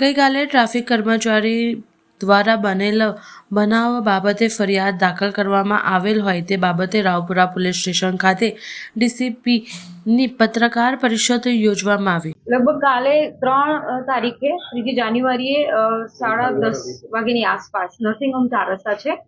ગઈકાલે ટ્રાફિક કર્મચારી દ્વારા બનેલ બનાવ બાબતે ફરિયાદ દાખલ કરવામાં આવેલ હોય તે બાબતે રાવપુરા પોલીસ સ્ટેશન ખાતે ડીસીપીની પત્રકાર પરિષદ યોજવામાં આવી. લગભગ કાલે ત્રણ તારીખે ત્રીજી જાન્યુઆરીએ સાડા દસ વાગ્યાની આસપાસ નર્સિંગ હોમ ચાર રસ્તા છે.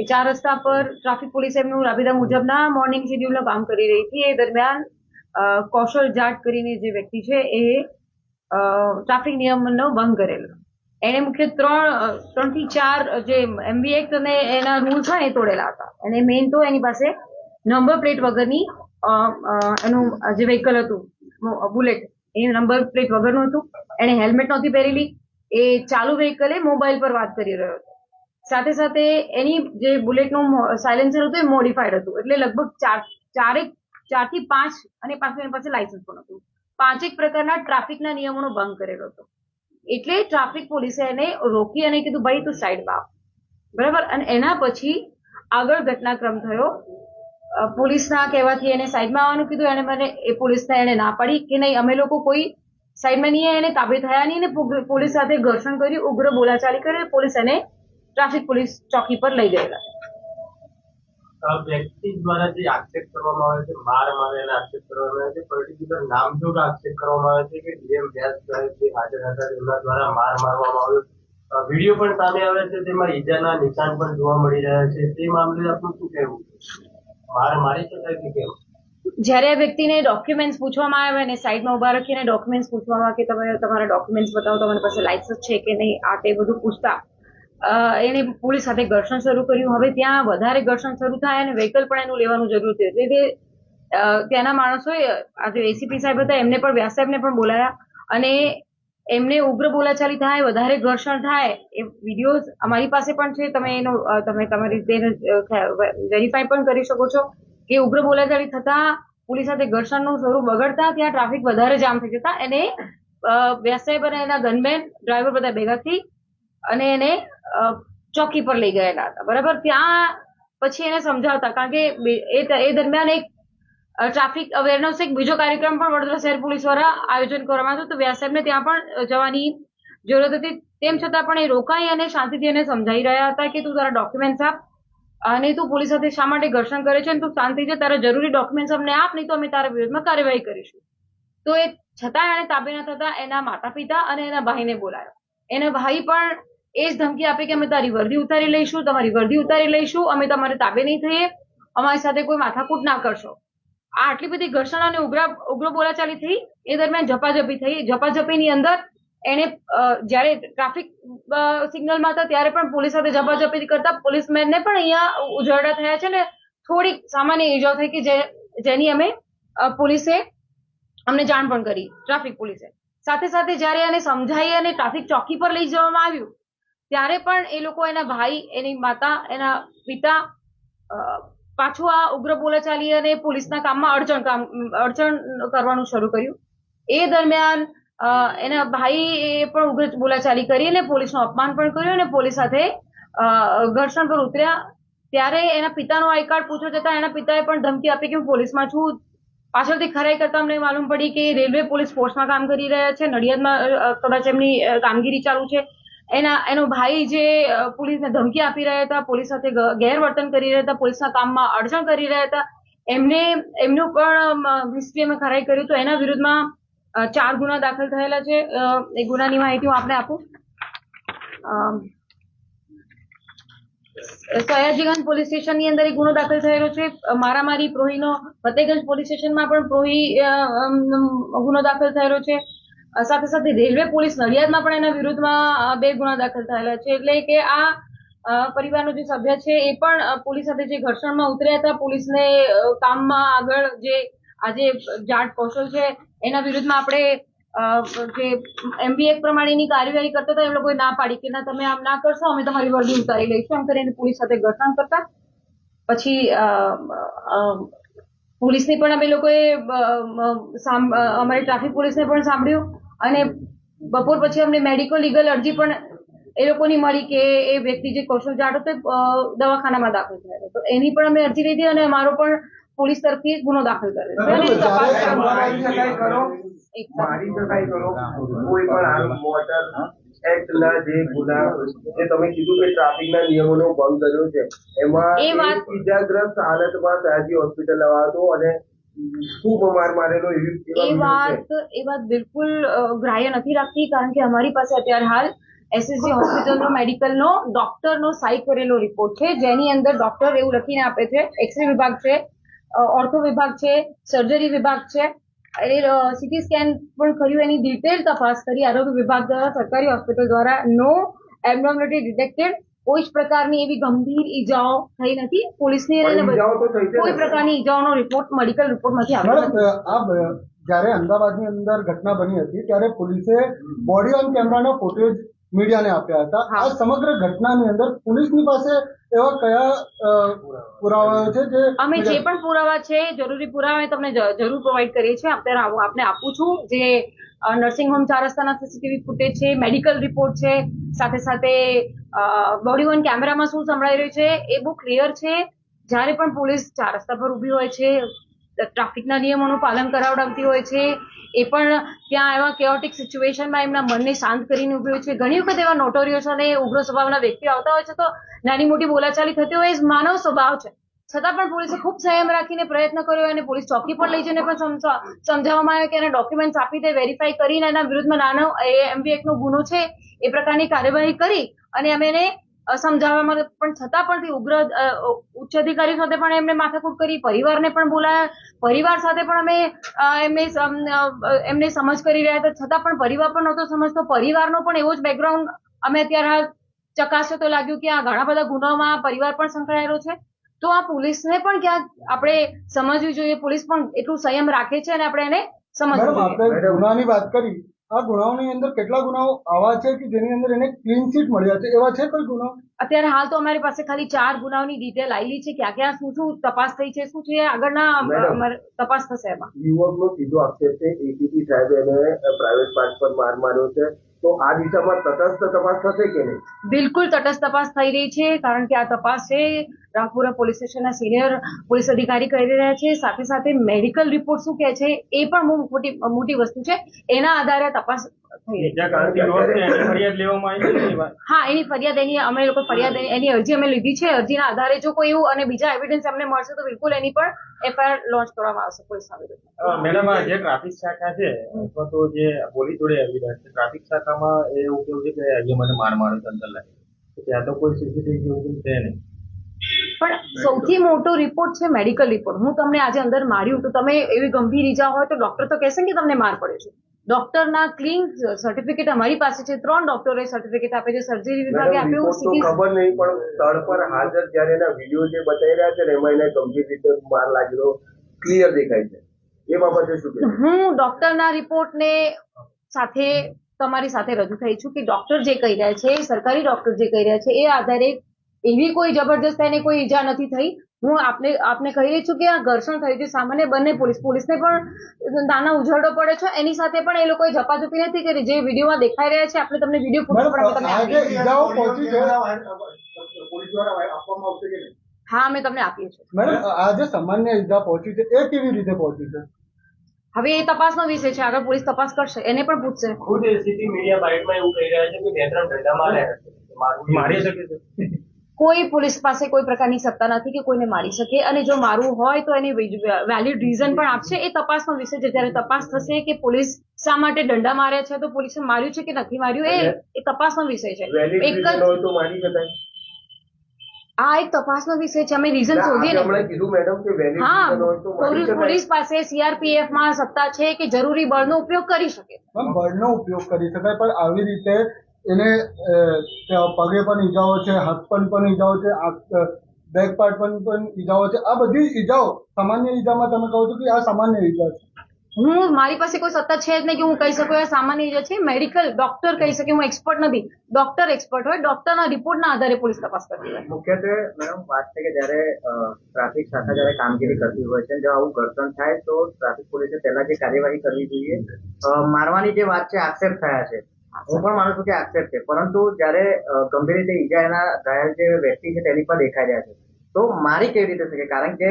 એ ચાર રસ્તા પર ટ્રાફિક પોલીસ એમનું રાબેતા મુજબના મોર્નિંગ શેડ્યુલનું કામ કરી રહી હતી. એ દરમિયાન કૌશલ જાટ કરીને જે વ્યક્તિ છે એ ટ્રાફિક નિયમનો ભંગ કરેલો. એણે મુખ્ય ત્રણ ત્રણથી ચાર જે એમબી એક્ટ અને એના રૂલ્સ હોય એ તોડેલા હતા. અને મેઇન તો એની પાસે નંબર પ્લેટ વગરની એનું જે વ્હીકલ હતું બુલેટ એ નંબર પ્લેટ વગરનું હતું. એણે હેલ્મેટ નહોતી પહેરેલી. એ ચાલુ વ્હીકલે મોબાઈલ પર વાત કરી રહ્યો હતો. સાથે સાથે એની જે બુલેટનું સાયલેન્સર હતું એ મોડિફાઈડ હતું. એટલે લગભગ ચાર, ચારેક, ચારથી પાંચ અને પાછું એની પાસે લાયસન્સ પણ હતું. પાંચેક પ્રકારના ટ્રાફિકના નિયમોનો ભંગ કરેલો હતો. એટલે ટ્રાફિક પોલીસે એને રોકી અને કીધું, ભાઈ, તું સાઈડ બાપ બરાબર? અને એના પછી આગળ ઘટનાક્રમ થયો. પોલીસના કહેવાથી એને સાઈડમાં આવવાનું કીધું. એને મને, એ પોલીસને એને ના પાડી કે નહીં, અમે લોકો કોઈ સાઈડમાં નહીં એને તાબે થયા નહીં. પોલીસ સાથે ઘર્ષણ કર્યું, ઉગ્ર બોલાચાલી કરી પોલીસ એને ટ્રાફિક પોલીસ ચોકી પર લઈ ગયેલા. વ્યક્તિ દ્વારા જે આક્ષેપ કરવામાં આવે છે, માર મારેલા આક્ષેપ કરવામાં આવે છે પર્ટિક્યુલર નામજોગ આક્ષેપ કરવામાં આવે છે કે ડીએમ વ્યાસ જે હાજર હતા તેમના દ્વારા માર મારવામાં આવ્યો વીડિયો પણ સામે આવે છે, તેમાં ઈજાના નિશાન પણ જોવા મળી રહ્યા છે. તે મામલે આપનું શું કહેવું? માર મારી શકાય કે કેમ? જ્યારે આ વ્યક્તિને ડોક્યુમેન્ટ્સ પૂછવામાં આવે અને સાઈડમાં ઊભા રાખીને ડોક્યુમેન્ટ્સ પૂછવામાં કે તમે તમારા ડોક્યુમેન્ટ્સ બતાવો તમારી પાસે લાયસન્સ છે કે નહીં, આ તે બધું પૂછતા એને પોલીસ સાથે ઘર્ષણ શરૂ કર્યું. હવે ત્યાં વધારે ઘર્ષણ શરૂ થાય અને વ્હીકલ પણ એનું લેવાનું જરૂર છે. એટલે તે ત્યાંના માણસોએ આ જે એસીપી સાહેબ હતા, એમને પણ, વ્યાસ સાહેબને પણ બોલાયા અને એમને ઉગ્ર બોલાચાલી થાય, વધારે ઘર્ષણ થાય. એ વિડીયોઝ અમારી પાસે પણ છે. તમે એનો તમે તમારી રીતે વેરીફાઈ પણ કરી શકો છો કે ઉગ્ર બોલાચાલી થતા, પોલીસ સાથે ઘર્ષણનું સ્વરૂપ બગડતા ત્યાં ટ્રાફિક વધારે જામ થઈ જતા. એને વ્યાસ સાહેબ અને એના ગનમેન ડ્રાઈવર બધા ભેગા થઈ અને એને ચોકી પર લઈ ગયેલા હતા. બરાબર? ત્યાં પછી એને સમજાવતા, કારણ કે એ દરમિયાન એક ટ્રાફિક અવેરનેસ, એક બીજો કાર્યક્રમ પણ વડોદરા શહેર પોલીસ દ્વારા આયોજન કરવામાં આવ્યું તો વ્યાસ સાહેબને ત્યાં પણ જવાની જરૂરત હતી. તેમ છતાં પણ એ રોકાઈ અને શાંતિથી એને સમજાવી રહ્યા હતા કે તું તારા ડોક્યુમેન્ટ્સ આપ, અને તું પોલીસ સાથે શા માટે ઘર્ષણ કરે છે અને તું શાંતિથી તારા જરૂરી ડોક્યુમેન્ટ્સ અમને આપ, નહીં તો અમે તારા વિરોધમાં કાર્યવાહી કરીશું. તો એ છતાં એણે તાબે ન થતા એના માતા પિતા અને એના ભાઈને બોલાયો. એના ભાઈ પણ એ જ ધમકી આપી કે અમે તારી વર્દી ઉતારી લઈશું, તમારી વર્દી ઉતારી લઈશું, અમે તમારે તાબે નહીં થઈએ, અમારી સાથે કોઈ માથાકૂટ ના કરશો. આ આટલી બધી ઘર્ષણ અને ઉગ્ર ઉગ્ર બોલાચાલી થઈ, એ દરમિયાન ઝપાઝપી થઈ. ઝપાઝપીની અંદર એને જ્યારે ટ્રાફિક સિગ્નલમાં હતા ત્યારે પણ પોલીસ સાથે ઝપાઝપી કરતા પોલીસમેનને પણ અહીંયા ઉજરડા થયા છે ને, થોડીક સામાન્ય ઇજાઓ થઈ કે જે, જેની અમે પોલીસે અમને જાણ પણ કરી, ટ્રાફિક પોલીસે. સાથે સાથે જ્યારે એને સમજાઈ અને ટ્રાફિક ચોકી પર લઈ જવામાં આવ્યું ત્યારે પણ એ લોકો એના ભાઈ, એની માતા, એના પિતા પાછું આ ઉગ્ર બોલાચાલી અને પોલીસના કામમાં અડચણ કામ, અડચણ કરવાનું શરૂ કર્યું. એ દરમિયાન એના એ પણ ઉગ્ર બોલાચાલી કરી અને પોલીસનું અપમાન પણ કર્યું અને પોલીસ સાથે ઘર્ષણ પર ઉતર્યા. ત્યારે એના પિતાનો આઈ કાર્ડ પૂછવા જતા એના પિતાએ પણ ધમકી આપી કે હું પોલીસમાં છું. પાછળથી ખરાઈ કરતા અમને માલુમ પડી કે રેલવે પોલીસ ફોર્સમાં કામ કરી રહ્યા છે, નડિયાદમાં કદાચ એમની કામગીરી ચાલુ છે. એના, એનો ભાઈ જે પોલીસને ધમકી આપી રહ્યા હતા, પોલીસ સાથે ગેરવર્તન કરી રહ્યા હતા, પોલીસના કામમાં અડચણ કરી રહ્યા હતા, એમને, એમનું પણ, અમે ખરાઈ કર્યું તો એના વિરુદ્ધમાં ચાર ગુના દાખલ થયેલા છે. એ ગુનાની માહિતી હું આપને આપું. સયાજીગંજ પોલીસ સ્ટેશનની અંદર એક ગુનો દાખલ થયેલો છે. મારામારી, પ્રોહીનો, ફતેગંજ પોલીસ સ્ટેશનમાં પણ પ્રોહી ગુનો દાખલ થયેલો છે. સાથે સાથે રેલવે પોલીસ નડિયાદમાં પણ એના વિરુદ્ધમાં બે ગુના દાખલ થયેલા છે. એટલે કે આ પરિવારનો જે સભ્ય છે એ પણ પોલીસ સાથે જે ઘર્ષણમાં ઉતર્યા હતા, પોલીસને કામમાં આગળ જે આજે જાટ કૌશલ છે, એના વિરુદ્ધમાં આપણે જે એમબીએ પ્રમાણેની કાર્યવાહી કરતા હતા, એ લોકોએ ના પાડી કે ના, તમે આમ ના કરશો, અમે તમારી વર્દી ઉતારી લઈશું. એમ કરીને પોલીસ સાથે ઘર્ષણ કરતા. પછી પોલીસની પણ અમે લોકોએ અમારી ટ્રાફિક પોલીસને પણ સાંભળ્યું અને બપોર પછી અમને મેડિકલ લીગલ અરજી પણ એ લોકોની મળી કે એ વ્યક્તિ જે કૌશલ જાડો એ, દવાખાનામાં દાખલ થયેલો તો એની પણ અમે અરજી લીધી અને અમારો પણ પોલીસ તરફથી ગુનો દાખલ કર્યો મારી શકાય કરો કોઈ પણ મોટર એક્ટ ના જે ગુના જે તમે કીધું કે ટ્રાફિકના નિયમોનો ભંગ કર્યો છે એમાં ઈજાગ્રસ્ત હાલતમાં સયાજી હોસ્પિટલ લવાતો અને ખૂબ માર મારેલો એવી એ વાત એ વાત બિલકુલ ગ્રાહ્ય નથી રાખતી કારણ કે અમારી પાસે અત્યારે હાલ એસએસજી હોસ્પિટલનો મેડિકલનો ડોક્ટરનો સાઈ કરેલો રિપોર્ટ છે જેની અંદર ડોક્ટર એવું લખીને આપે છે એક્સરે વિભાગ છે ઓર્થો વિભાગ છે સર્જરી વિભાગ છે એ સીટી સ્કેન પણ કર્યું એની ડિટેલ તપાસ કરી આરોગ્ય વિભાગ દ્વારા સરકારી હોસ્પિટલ દ્વારા નો એબનોર્મલિટી ડિટેક્ટેડ કોઈ જ પ્રકારની એવી ગંભીર ઈજાઓ થઈ નથી. પોલીસની? કોઈ પ્રકારની ઈજાઓનો રિપોર્ટ મેડિકલ રિપોર્ટમાંથી આવ્યો જ્યારે અમદાવાદની અંદર ઘટના બની હતી ત્યારે પોલીસે બોડી ઓન કેમેરાનો ફોટેજ મીડિયાને આપ્યા હતા. આ સમગ્ર ઘટનાની અંદર પોલીસની પાસે એવા કયા પુરાવા છે જે અમે જે પણ પુરાવા છે જરૂરી પુરાવા તમને જરૂર પ્રોવાઈડ કરીએ છીએ. અત્યારે આપને આપું છું. જે નર્સિંગ હોમ ચાર રસ્તાના સીસીટીવી ફૂટેજ છે મેડિકલ રિપોર્ટ છે સાથે સાથે બોડી વન કેમેરામાં શું સંભળાઈ રહ્યું છે એ બહુ ક્લિયર છે. જ્યારે પણ પોલીસ ચાર રસ્તા પર ઊભી હોય છે ટ્રાફિકના નિયમોનું પાલન કરાવડાવતી હોય છે. એ પણ ત્યાં એવા કેઓટિક સિચ્યુએશનમાં એમના મનને શાંત કરીને ઊભી હોય છે. ઘણી વખત એવા નોટોરિયસ અને ઉગ્ર સ્વભાવના વ્યક્તિઓ આવતા હોય છે તો નાની મોટી બોલાચાલી થતી હોય એ માનવ સ્વભાવ છે. છતાં પણ પોલીસે ખૂબ સંયમ રાખીને પ્રયત્ન કર્યો અને પોલીસ ચોકી પર લઈ જઈને પણ સમજાવવામાં આવ્યો કે એને ડોક્યુમેન્ટ્સ આપી દે વેરીફાઈ કરીને એના વિરુદ્ધમાં નાનો એમબી એકનો ગુનો છે, એ પ્રકારની કાર્યવાહી કરી અને અમે એને સમજાવવામાં પણ છતાં પણ તે ઉગ્ર ઉચ્ચ અધિકારી સાથે પણ એમને માથાકૂટ કરી પરિવારને પણ બોલાયા. પરિવાર સાથે પણ અમે એમને એમને સમજ કરી રહ્યા હતા. છતાં પણ પરિવાર પણ નહોતો સમજતો. પરિવારનો પણ એવો જ બેકગ્રાઉન્ડ અમે અત્યારે ચકાસ્યો તો લાગ્યું કે આ ઘણા બધા ગુનાઓમાં પરિવાર પણ સંકળાયેલો છે. તો આ પોલીસને પણ ક્યાંક આપણે સમજવી જોઈએ. પોલીસ પણ એટલું સંયમ રાખે છે અને આપણે એને સમજવું ગુનાની વાત કરી. આ ગુનાઓની અંદર કેટલા ગુનાઓ? આવા છે કે જેની અંદર એને ક્લીન ચીટ મળ્યા છે? એવા છે કોઈ ગુનાઓ? અત્યારે હાલ તો અમારી પાસે ખાલી ચાર ગુનાઓની ડિટેલ આવેલી છે. ક્યાં ક્યાં શું શું તપાસ થઈ છે શું છે આગળના તપાસ થશે એમાં. યુવકનો સીધો આક્ષેપ છે. એટીપી સાહેબ એને પ્રાઇવેટ પાર્ટ પર માર માર્યો છે. તો આ દિશામાં તટસ્થ તપાસ થશે કે નહીં? બિલકુલ તટસ્થ તપાસ થઈ રહી છે, કારણ કે આ તપાસ છે, રામપુરા પોલીસ સ્ટેશનના સિનિયર પોલીસ અધિકારી કરી રહ્યા છે. સાથે સાથે મેડિકલ રિપોર્ટ શું કહે છે, એ પણ મોટી મોટી વસ્તુ છે. એના આધારે તપાસ હા એની ફરિયાદ એની અમે લોકો ફરિયાદ એની- અરજી અમે લીધી છે. અરજીના આધારે જો કોઈ એવું અને બીજા એવિડન્સ અમને મળશે તો બિલકુલ એની પણ એફઆઈઆર લોન્ચ કરવામાં આવશે પોલીસ સામે મેડમ જે ટ્રાફિક શાખા છે અથવા તો જે પોલીસ જોડે એવિડન્સ છે ટ્રાફિક શાખામાં એ એવું કેવું છે કે અહીંયા મને માર માર્યો અંદર લાગે. ત્યાં તો કોઈ સીસીટીવી જેવું છે નહીં. પણ સૌથી મોટો રિપોર્ટ છે મેડિકલ રિપોર્ટ હું તમને આજે અંદર માર્યું તો તમે એવી ગંભીર ઈજા હોય તો ડોક્ટર તો કહેશે કે તમને માર પડ્યો છે. ડોક્ટરના ક્લીન સર્ટિફિકેટ અમારી પાસે છે. ત્રણ ડોક્ટરે સર્ટિફિકેટ આપે છે. સર્જરી વિભાગે આપ્યું સિટી ખબર નહીં પણ સ્થળ પર હાજર જ્યારે એના વીડિયો જે બતાવી રહ્યા છે ને એમાં એને ગંભીર રીતે માર લાગેલો ક્લિયર દેખાય છે. એ બાબતે શું? હું ડોક્ટરના રિપોર્ટને સાથે તમારી સાથે રજૂ થઈ છું કે ડોક્ટર જે કહી રહ્યા છે સરકારી ડોક્ટર જે કહી રહ્યા છે એ આધારે એવી કોઈ જબરજસ્ત એને કોઈ ઈજા નથી થઈ. હું આપને આપને કહી રહી છું કે આ ઘર્ષણ થયું છે. સામાન્ય બંને પોલીસ પોલીસને પણ નાના ઉઝરડો પડે છે. એની સાથે પણ એ લોકોએ ઝપાઝપી નથી કરી. જે વિડીયોમાં દેખાઈ રહ્યા છે આપણે તમને વીડિયો ફોટો પણ તમને હા અમે તમને આપીએ છીએ. મેડમ આ જે સામાન્ય ઈજા પહોંચી છે. એ કેવી રીતે પહોંચી છે? હવે એ તપાસનો વિષય છે. આગળ પોલીસ તપાસ કરશે. એને પણ પૂછશે. ખુદ એસીપી મીડિયા બાઇટમાં એવું કહી રહ્યા છે કે બે ત્રણ ઘંટા માર્યા છે. મારી શકે છે. કોઈ પોલીસ પાસે કોઈ પ્રકારની સત્તા નથી કે કોઈને મારી શકે અને જો મારું હોય તો એની વેલિડ રીઝન પણ આપશે. એ તપાસનો વિષય છે. જ્યારે તપાસ થશે કે પોલીસ શા માટે દંડા માર્યા છે તો પોલીસે માર્યું છે કે નથી માર્યું એ એ તપાસનો વિષય છે. એક જ હોય તો મારી શકાય. આ એક તપાસનો વિષય છે. અમે રીઝન શોધીએ ને. કીધું મેડમ કે valid હા reason હોય તો મારી પોલીસ- પોલીસ પાસે સીઆરપીએફમાં સત્તા છે કે જરૂરી બળનો ઉપયોગ કરી શકે. બળનો ઉપયોગ કરી શકાય પણ આવી રીતે એને પગે પણ ઈજાઓ છે હાથ પણ પણ ઈજાઓ છે બેક પાર્ટ પણ પણ ઈજાઓ છે. આ બધી ઈજાઓ સામાન્ય ઈજામાં તમે કહો છો કે આ સામાન્ય ઈજા છે? હું મારી પાસે કોઈ સત્તા છે જ નહીં કે હું કહી શકું એ સામાન્ય ઈજા છે. મેડિકલ ડોક્ટર કહી શકે હું એક્સપર્ટ નથી. ડોક્ટર એક્સપર્ટ હોય ડોક્ટરના રિપોર્ટના આધારે પોલીસ તપાસ કરતી હોય. મુખ્યત્વે મેડમ વાત છે કે જ્યારે ટ્રાફિક શાખા જ્યારે કામગીરી કરતી હોય છે જો આવું ઘર્ષણ થાય તો ટ્રાફિક પોલીસે પહેલા જે કાર્યવાહી કરવી જોઈએ. મારવાની જે વાત છે આક્ષેપ થયા છે. હું પણ માનું છું કે આક્ષેપ છે. પરંતુ જ્યારે ગંભીર રીતે ઈજા એના ઘાયલ જે વ્યક્તિ છે તેની પર દેખાઈ રહ્યા છે. તો મારી કેવી રીતે શકે? કારણ કે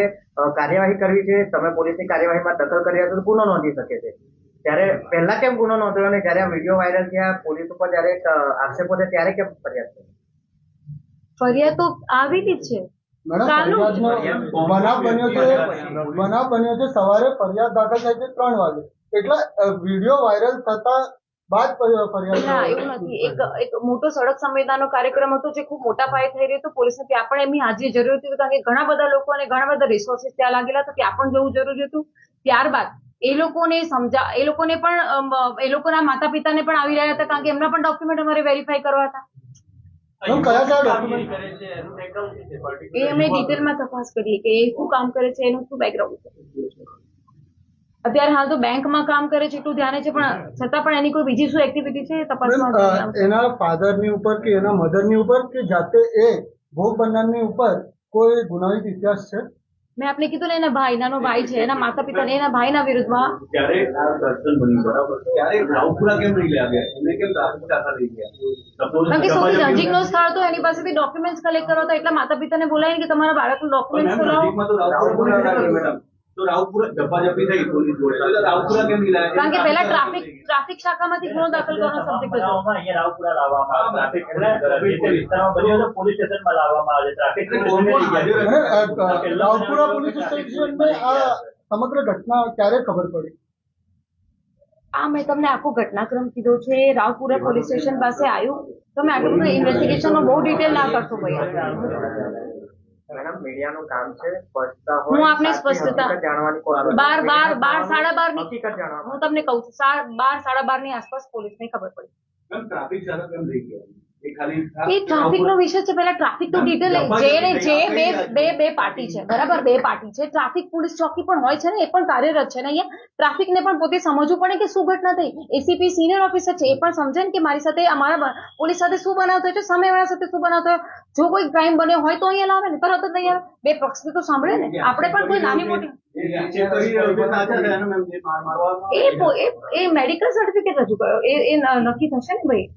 કાર્યવાહી કરવી છે તમે પોલીસની કાર્યવાહીમાં દખલ કરી રહ્યા છો તો ગુનો નોંધી શકે છે. ત્યારે પહેલા કેમ ગુનો નોંધ્યો અને જ્યારે આ વીડિયો વાયરલ થયા પોલીસ ઉપર જ્યારે આક્ષેપો છે ત્યારે કેમ ફરિયાદ થઈ? ફરિયાદ તો આવી જ છે. બનાવ બન્યો છે બનાવ બન્યો છે સવારે ફરિયાદ દાખલ થઈ છે ત્રણ વાગે. એટલે વીડિયો વાયરલ થતા બાદ ના એવું નથી. એક એક મોટો સડક સંવેદનાનો કાર્યક્રમ હતો જે ખૂબ મોટા પાયે થઈ રહ્યો હતો. પોલીસને ત્યાં પણ એમની હાજરી જરૂરી હતી કારણ કે ઘણા બધા લોકો અને ઘણા બધા રિસોર્સિસ ત્યાં લાગેલા તો ત્યાં પણ જવું જરૂરી હતું. ત્યારબાદ એ લોકોને સમજા એ લોકોને પણ એ લોકોના માતા પિતાને પણ આવી રહ્યા હતા કારણ કે એમના પણ ડોક્યુમેન્ટ અમારે વેરીફાઈ કરવા હતા? એ અમે ડિટેલમાં તપાસ કરીએ કે એ શું કામ કરે છે એનું શું બેકગ્રાઉન્ડ છે? અત્યારે હાલ તો બેંકમાં કામ કરે છે એટલું ધ્યાને છે પણ છતાં પણ એની કોઈ બીજી શું એક્ટિવિટી છે તપાસમાં એના ફાધરની ઉપર કે એના મધરની ઉપર કે જાતે એ ભોગ બનનારની ઉપર કોઈ ગુનાહિત ઇતિહાસ છે? મેં આપને કીધું ને એના ભાઈ નાનો ભાઈ છે એના માતા પિતા ને એના ભાઈના વિરુદ્ધમાં. ત્યારે દર્શન બન્યું? બરાબર. ત્યારે રાવપુરા કેમ લઈ લાવ્યા એને કેમ રાવપુરા લઈ ગયા? સૌથી નજીકનો સ્થળ તો એની પાસેથી ડોક્યુમેન્ટ્સ કલેક્ટ કરો તો એટલા માતા પિતાને બોલાય કે તમારા બાળકનું ડોક્યુમેન્ટ્સ મેમ, તો રાવપુરા પોલીસ નથી મેડમ તો રાવપુરા ઝપાઝપી થઈ પોલીસ જોડે. એટલે રાવપુરા કેમ લઈ લાવ્યા? કારણ કે પહેલા ટ્રાફિક ટ્રાફિક શાખામાંથી ગુનો દાખલ કરવાનો સબ્જેક્ટ હતો. અહીંયા રાવપુરા લાવવામાં આવે ટ્રાફિક જે વિસ્તારમાં બન્યો હતો પોલીસ સ્ટેશનમાં લાવવામાં આવે ટ્રાફિક એટલે કોણ કોણ હાજર અને અ, અ, રાવપુરા પોલીસ સ્ટેશનને આ સમગ્ર ઘટના ક્યારે ખબર પડી? આ મેં તમને આખો ઘટનાક્રમ કીધો છે. રાવપુરા પોલીસ સ્ટેશન પાસે આવ્યું. તમે આટલું બધું ઇન્વેસ્ટિગેશનમાં બહુ ડિટેલ ના કરશો ભાઈ. મેડમ મીડિયાનું કામ છે સ્પષ્ટતા હું આપને સ્પષ્ટતા જાણવાની કોશિશ બાર બાર બાર સાડા બારની હકીકત જાણવા હું તમને કહું છું સા- બાર સાડા બારની આસપાસ પોલીસને ખબર પડી. મેમ, ટ્રાફિક શાખા કેમ થઈ ગયા. એ ટ્રાફિક નો વિષય છે પેલા ટ્રાફિકનું ડિટેલ જે જે બે બે બે પાર્ટી છે બરાબર? બે પાર્ટી છે. ટ્રાફિક પોલીસ ચોકી પણ હોય છે ને એ પણ કાર્યરત છે. ને અહીંયા ટ્રાફિક ને પણ પોતે સમજવું પડે કે શું ઘટના થઈ. એસીપી સિનિયર ઓફિસર છે એ પણ સમજે ને કે મારી સાથે અમારા પોલીસ સાથે શું બનાવ થયો છે સામેવાળા સાથે શું બનાવ થયો. જો કોઈ ક્રાઇમ બન્યો હોય તો અહીંયા લાવે ને તરત જ અહીંયા બે પક્ષ તો સાંભળે ને. આપણે પણ કોઈ નાની મોટી એ મેડિકલ સર્ટિફિકેટ રજૂ કર્યો. એ નક્કી થશે ને ભાઈ?